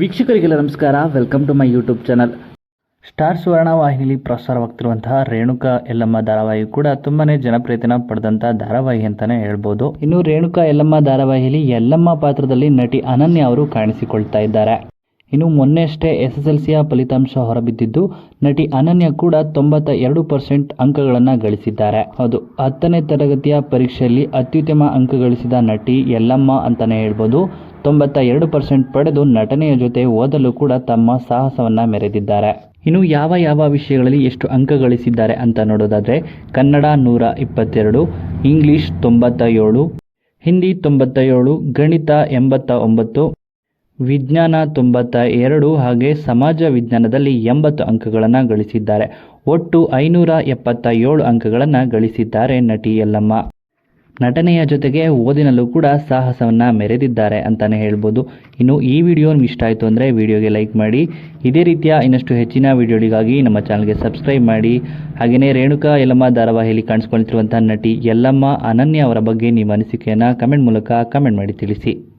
ವೀಕ್ಷಕರಿಗೆಲ್ಲ ನಮಸ್ಕಾರ. Welcome to my YouTube channel star Suvarna ವಾಹಿನಿಯಲ್ಲಿ ಪ್ರಸಾರವಾಗ್ತಿರುವಂತಹ ರೇಣುಕಾ ಎಲ್ಲಮ್ಮ ಧಾರಾವಾಹಿ ಕೂಡ ತುಂಬಾನೇ ಜನಪ್ರಿಯತೆನ ಪಡೆದಂತ ಧಾರಾವಾಹಿ ಅಂತಾನೆ ಹೇಳ್ಬೋದು. ಇನ್ನು ರೇಣುಕಾ ಎಲ್ಲಮ್ಮ ಧಾರಾವಾಹಿಯಲ್ಲಿ ಎಲ್ಲಮ್ಮ ಪಾತ್ರದಲ್ಲಿ ನಟಿ ಅನನ್ಯ ಅವರು ಕಾಣಿಸಿಕೊಳ್ತಾ ಇದ್ದಾರೆ. ಇನ್ನು ಮೊನ್ನೆಯಷ್ಟೇ ಎಸ್ ಎಸ್ ಎಲ್ ಸಿಯ ಫಲಿತಾಂಶ ಹೊರಬಿದ್ದಿದ್ದು, ನಟಿ ಅನನ್ಯ ಕೂಡ ತೊಂಬತ್ತ ಎರಡು ಪರ್ಸೆಂಟ್ ಅಂಕಗಳನ್ನು ಗಳಿಸಿದ್ದಾರೆ. ಹೌದು ಹತ್ತನೇ ತರಗತಿಯ ಪರೀಕ್ಷೆಯಲ್ಲಿ ಅತ್ಯುತ್ತಮ ಅಂಕ ಗಳಿಸಿದ ನಟಿ ಯಲ್ಲಮ್ಮ ಅಂತಲೇ ಹೇಳ್ಬೋದು. ತೊಂಬತ್ತ ಎರಡು ಪರ್ಸೆಂಟ್ ಪಡೆದು ನಟನೆಯ ಜೊತೆ ಓದಲು ಕೂಡ ತಮ್ಮ ಸಾಹಸವನ್ನು ಮೆರೆದಿದ್ದಾರೆ. ಇನ್ನು ಯಾವ ಯಾವ ವಿಷಯಗಳಲ್ಲಿ ಎಷ್ಟು ಅಂಕ ಗಳಿಸಿದ್ದಾರೆ ಅಂತ ನೋಡೋದಾದ್ರೆ, ಕನ್ನಡ ನೂರ ಇಪ್ಪತ್ತೆರಡು, ಇಂಗ್ಲಿಷ್ ತೊಂಬತ್ತ ಏಳು, ಹಿಂದಿ ತೊಂಬತ್ತ ಏಳು, ಗಣಿತ ಎಂಬತ್ತ ಒಂಬತ್ತು ವಿಜ್ಞಾನ ತೊಂಬತ್ತ ಎರಡು ಹಾಗೆ ಸಮಾಜ ವಿಜ್ಞಾನದಲ್ಲಿ ಎಂಬತ್ತು ಅಂಕಗಳನ್ನು ಗಳಿಸಿದ್ದಾರೆ. ಒಟ್ಟು ಐನೂರ ಎಪ್ಪತ್ತ ಏಳು ಅಂಕಗಳನ್ನು ಗಳಿಸಿದ್ದಾರೆ ನಟಿ ಯಲ್ಲಮ್ಮ. ನಟನೆಯ ಜೊತೆಗೆ ಓದಿನಲ್ಲೂ ಕೂಡ ಸಾಹಸವನ್ನು ಮೆರೆದಿದ್ದಾರೆ ಅಂತಲೇ ಹೇಳ್ಬೋದು. ಇನ್ನು ಈ ವಿಡಿಯೋ ನಿಮ್ಗೆ ಇಷ್ಟ ಆಯಿತು ಅಂದರೆ ವಿಡಿಯೋಗೆ ಲೈಕ್ ಮಾಡಿ. ಇದೇ ರೀತಿಯ ಇನ್ನಷ್ಟು ಹೆಚ್ಚಿನ ವಿಡಿಯೋಗಳಿಗಾಗಿ ನಮ್ಮ ಚಾನಲ್ಗೆ ಸಬ್ಸ್ಕ್ರೈಬ್ ಮಾಡಿ. ಹಾಗೆಯೇ ರೇಣುಕಾ ಯಲ್ಲಮ್ಮ ಧಾರಾವಾಹಿಯಲ್ಲಿ ಕಾಣಿಸ್ಕೊಳ್ತಿರುವಂಥ ನಟಿ ಯಲ್ಲಮ್ಮ ಅನನ್ಯ ಅವರ ಬಗ್ಗೆ ನಿಮ್ಮ ಅನಿಸಿಕೆಯನ್ನು ಕಮೆಂಟ್ ಮೂಲಕ ಕಮೆಂಟ್ ಮಾಡಿ ತಿಳಿಸಿ.